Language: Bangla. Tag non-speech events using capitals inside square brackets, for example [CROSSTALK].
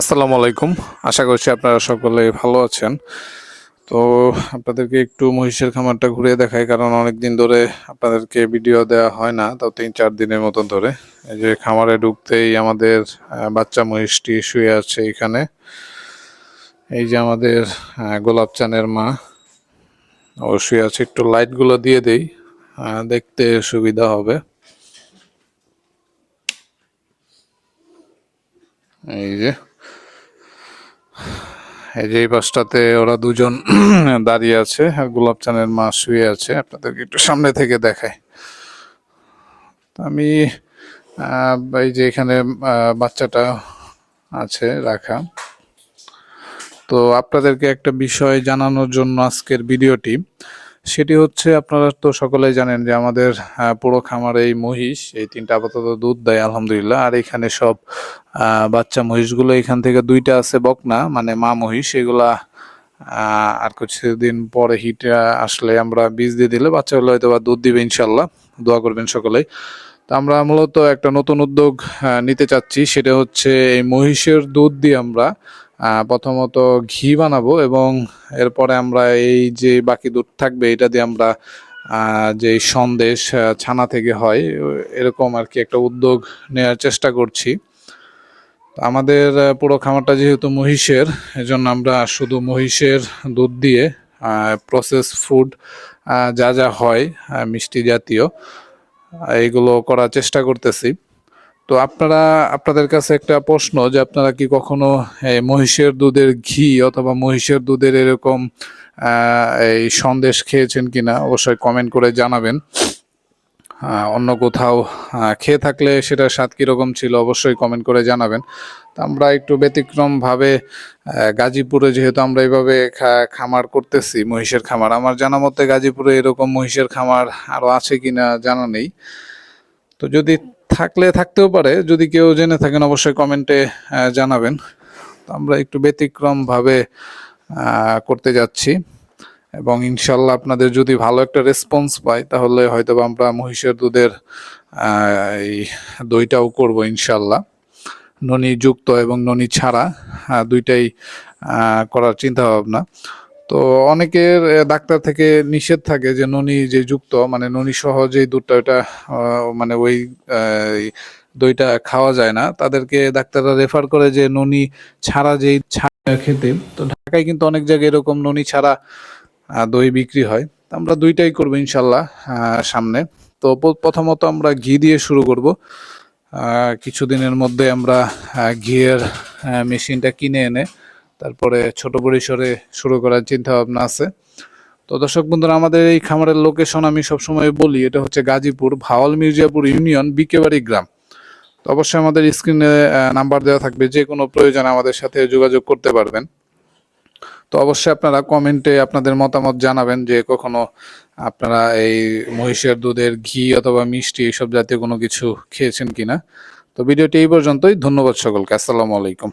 আসসালামু আলাইকুম। আশা করছি আপনারা সকলে ভালো আছেন। তো আপনাদেরকে একটু মহিষের খামারটা ঘুরে দেখাই, কারণ অনেক দিন ধরে আপনাদেরকে ভিডিও দেওয়া হয় না, তাও তিন চার দিনের মতন ধরে। এই যে খামারে ঢুকতেই আমাদের বাচ্চা মহিষটি শুয়ে আছে এখানে। এই যে আমাদের গোলাপ চানের মা, ও শুয়ে আছে। একটু লাইটগুলো দিয়ে দেই দেখতে সুবিধা হবে। এই যে এই যে এই পাশটাতে ওরা দুজন [CLEARS THROAT] দাঁড়িয়ে আছে, আর গোলাপ চানের মা শুয়ে আছে। আপনাদেরকে একটু সামনে থেকে দেখায় আমি এই যে এখানে বাচ্চাটা আছে রাখা। তো আপনাদেরকে একটা বিষয় জানানোর জন্য আজকের ভিডিওটি সেটি হচ্ছে আপনারা তো সকলেই জানেন যে আমাদের পুরো খামারে এই মহিষ, এই তিনটা আপাতত দুধ দেয়, আলহামদুলিল্লাহ। আর এখানে সব বাচ্চা মহিষগুলো এখান থেকে দুইটা আছে বকনা মানে মা মহিষ, এগুলা আর কিছুদিন পরে হিট আসলে আমরা বীজ দিয়ে দিলে বাচ্চাগুলো হয়তো বা দুধ দিবে ইনশাল্লাহ দোয়া করবেন সকলেই। তো আমরা মূলত একটা নতুন উদ্যোগ নিতে চাচ্ছি, সেটা হচ্ছে এই মহিষের দুধ দিয়ে আমরা প্রথমত ঘি বানাবো এবং এরপরে আমরা এই যে বাকি দুধ থাকবে এটা দিয়ে আমরা যে সন্দেশ ছানা থেকে হয় এরকম আর কি একটা উদ্যোগ নেওয়ার চেষ্টা করছি। আমাদের পুরো খামারটা যেহেতু মহিষের এজন্য আমরা শুধু মহিষের দুধ দিয়ে প্রসেস ফুড যা যা হয় মিষ্টি জাতীয় আহ, এইগুলো করার চেষ্টা করতেছি। তো আপনারা, আপনাদের কাছে একটা প্রশ্ন যে আপনারা কি কখনো মহিষের দুধের ঘি অথবা মহিষের দুধের এরকম এই সন্দেশ খেয়েছেন কিনা অবশ্যই কমেন্ট করে জানাবেন। অন্য কোথাও খেয়ে থাকলে সেটা স্বাদ কীরকম ছিল অবশ্যই কমেন্ট করে জানাবেন। তো আমরা একটু ব্যতিক্রমভাবে গাজীপুরে যেহেতু আমরা এইভাবে খামার করতেছি, মহিষের খামার, আমার জানা মতে গাজীপুরে এরকম মহিষের খামার আরও আছে কিনা জানা নেই। তো যদি থাকলে থাকতেও পারে। যদি কেউ জেনে থাকেন, অবশ্যই কমেন্টে জানাবেন। আমরা একটু ব্যতিক্রমভাবে করতে যাচ্ছি। এবং ইনশাল্লাহ আপনাদের যদি ভালো একটা রেসপন্স পাই, তাহলে হয়তো আমরা মহিষের দুধের এই দইটাও করব ইনশাল্লাহ। ননি যুক্ত এবং ননি ছাড়া দুইটাই করার চিন্তা ভাবনা তো অনেকের ডাক্তার থেকে নিষেধ থাকে যে ননি যে যুক্ত মানে ননি সহ যে দুধটা ওটা মানে ওই দইটা খাওয়া যায় না। তাদেরকে ডাক্তাররা রেফার করে যে ননি ছাড়া যেই খেতে। তো ঢাকায় কিন্তু অনেক জায়গায় এরকম ননি ছাড়া দই বিক্রি হয়। আমরা দুইটাই করব ইনশাল্লাহ সামনে। তো প্রথমত আমরা ঘি দিয়ে শুরু করব। কিছুদিনের মধ্যে আমরা ঘিয়ের মেশিনটা কিনে এনে তারপরে ছোট পরিসরে শুরু করার চিন্তা ভাবনা আছে। তো দর্শক বন্ধুরা, আমাদের এই খামারের লোকেশন আমি সবসময় বলি, এটা হচ্ছে গাজীপুর ভাওয়াল মির্জাপুর ইউনিয়ন বিকেবাড়ি গ্রাম। তো অবশ্যই আমাদের স্ক্রিনে নাম্বার দেওয়া থাকবে, যে কোনো প্রয়োজনে আমাদের সাথে যোগাযোগ করতে পারবেন। তো অবশ্যই আপনারা কমেন্টে আপনাদের মতামত জানাবেন যে কখনো আপনারা এই মহিষের দুধের ঘি অথবা মিষ্টি এইসব জাতীয় কোনো কিছু খেয়েছেন কিনা। তো ভিডিওটি এই পর্যন্তই, ধন্যবাদ সকলকে, আসসালামু আলাইকুম।